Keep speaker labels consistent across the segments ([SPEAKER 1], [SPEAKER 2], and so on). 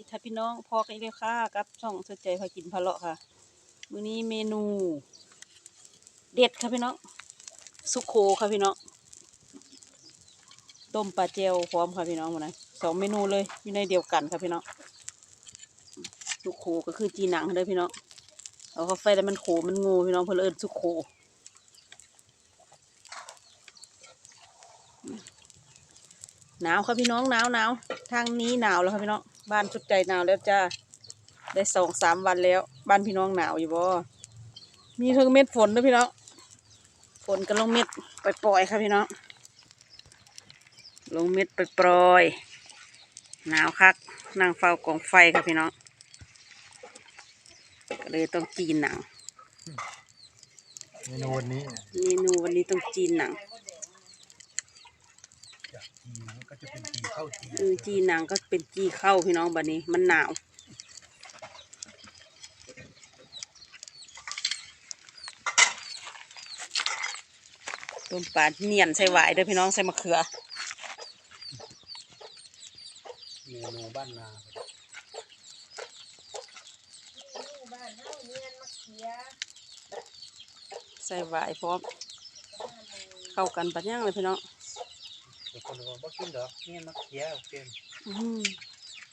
[SPEAKER 1] ดีค่ะพี่น้องพอกันอีกแล้วค่ะกับช่องสนใจพากินพะเลาะค่ะมื้อนี้เมนู เด็ดค่ะพี่น้องสุโคค่ะพี่น้องต้มปลาเจลพร้อมค่ะพี่น้องหมดนะสองเมนูเลยอยู่ในเดียวกันค่ะพี่น้องสุโคก็คือจีหนังเด้อพี่น้องเอาเข้าไฟแล้วมันโขมันงูพี่น้องเพิ่นเอิ้นสุโคหนาวค่ะพี่น้องหนาวหนาวทางนี้หนาวแล้วค่ะพี่น้อง บ้านสุดใจหนาวแล้วจ้าได้สองสามวันแล้ว บ้านพี่น้องหนาวอยู่บ่มีเพิ่งเม็ดฝนเด้วยพี่น้องฝนก็ลงเม็ดปล่อยๆค่ะพี่น้องลงเม็ดปล่อยๆหนาวคักนั่งเฝ้ากองไฟค่ะพี่น้องก็เลยต้องจีนหนัง
[SPEAKER 2] เมนูวันนี้
[SPEAKER 1] เมนูวันนี้ต้องจีนหนัง
[SPEAKER 2] จากจีนก็จะเป็น จีนข้าวจีน
[SPEAKER 1] เออจีนหนังก็เป็นจีเข้าพี่น้องบัดนี้ มันหนาว ต้มปลาเนียนใส่หวายเด้อพี่น้องใส่มะเขือ
[SPEAKER 2] เมนูบ้านนา
[SPEAKER 1] ใส่หวายพร้อมเข้ากันปัดย่างเลยพี่น้อง
[SPEAKER 2] แต่คนบอกว่ากินดอกเนี่ยมักเขียเอาเป็น
[SPEAKER 1] อื้อหือ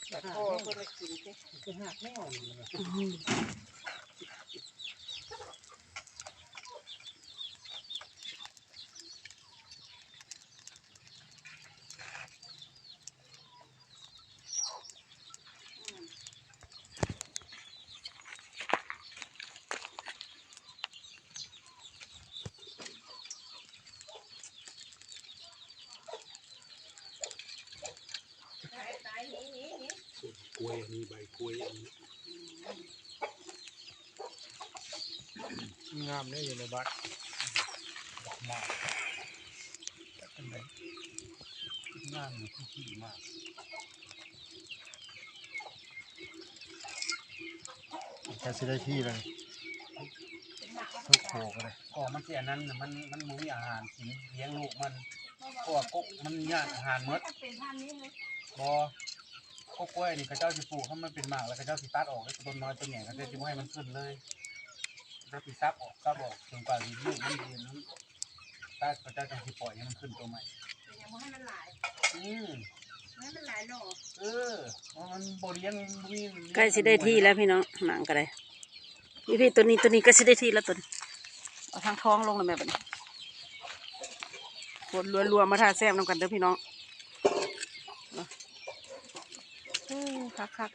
[SPEAKER 2] แต่พ่อเพิ่นกินแค่คือหักแมวนี่นะ
[SPEAKER 1] อื้อ หือ
[SPEAKER 2] กล้วยมีใบกล้วยอันนี้งามเนี่ยอยู่ในบ้านดอกไม้แต่เป็นไงงามอยู่ที่ที่มากแค่สิได้ที่เลยทุกโขกเลย
[SPEAKER 3] ก็มันเสียนั้นน่ะมันมันมีอาหารกินเลี้ยงลูกมันเพราะว่ากกมันยากอาหารหมดบ่ กกกล้วยนี่เขาเจ้าสิปลูกให้มันเป็นหมากแล้วเขาเจ้าสิตัดออกแล้วต้นน้อยต้นใหญ่เขาเจ้าสิบ่ให้มันขึ้นเลยเขาสิซับออกซับออกจนกว่าสิลูกมันยืนนั้นตัดเขาเจ้าจังสิปล่อยให้มันขึ้นตัวใหม่
[SPEAKER 1] ยังบ่ให้มันหลาย
[SPEAKER 3] อืม
[SPEAKER 1] ให้มันหลายหน่อ
[SPEAKER 3] เออเพราะมันบ่เลี้ยงบ่มี
[SPEAKER 1] ใกล้สิได้ที่แล้วพี่น้องหนังก็ได้พี่พี่ตัวนี้ตัวนี้ก็สิได้ที่แล้วตัวนี้เอาทางท้องลงแล้วแม่บัดนี้คนรัวๆมาทาแซ่บน้ำกันเด้อพี่น้องเอาเออ คักคัก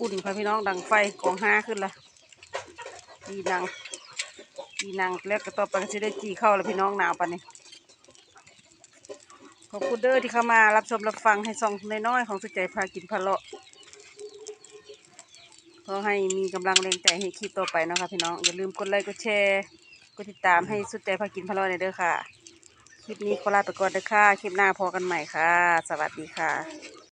[SPEAKER 1] อุ่นค่ะพี่น้องดังไฟกองห้าขึ้นละจีนังจีนังแล้วก็ต่อไปก็สิได้จีเข้าแล้วพี่น้องหนาวปานนี้ขอบคุณเด้อที่เข้ามารับชมรับฟังให้ซองน้อยๆของสุใจพากินพะเลาะขอให้มีกำลังแรงใจให้คลิปต่อไปเนาะคะพี่น้อง อย่าลืมกดไลค์กดแชร์กดติดตามให้สุดใจพากินพะเลาะในเด้อค่ะ คลิปนี้ขอลาไปก่อนเด้อค่ะ คลิปหน้าพอกันใหม่ค่ะ สวัสดีค่ะ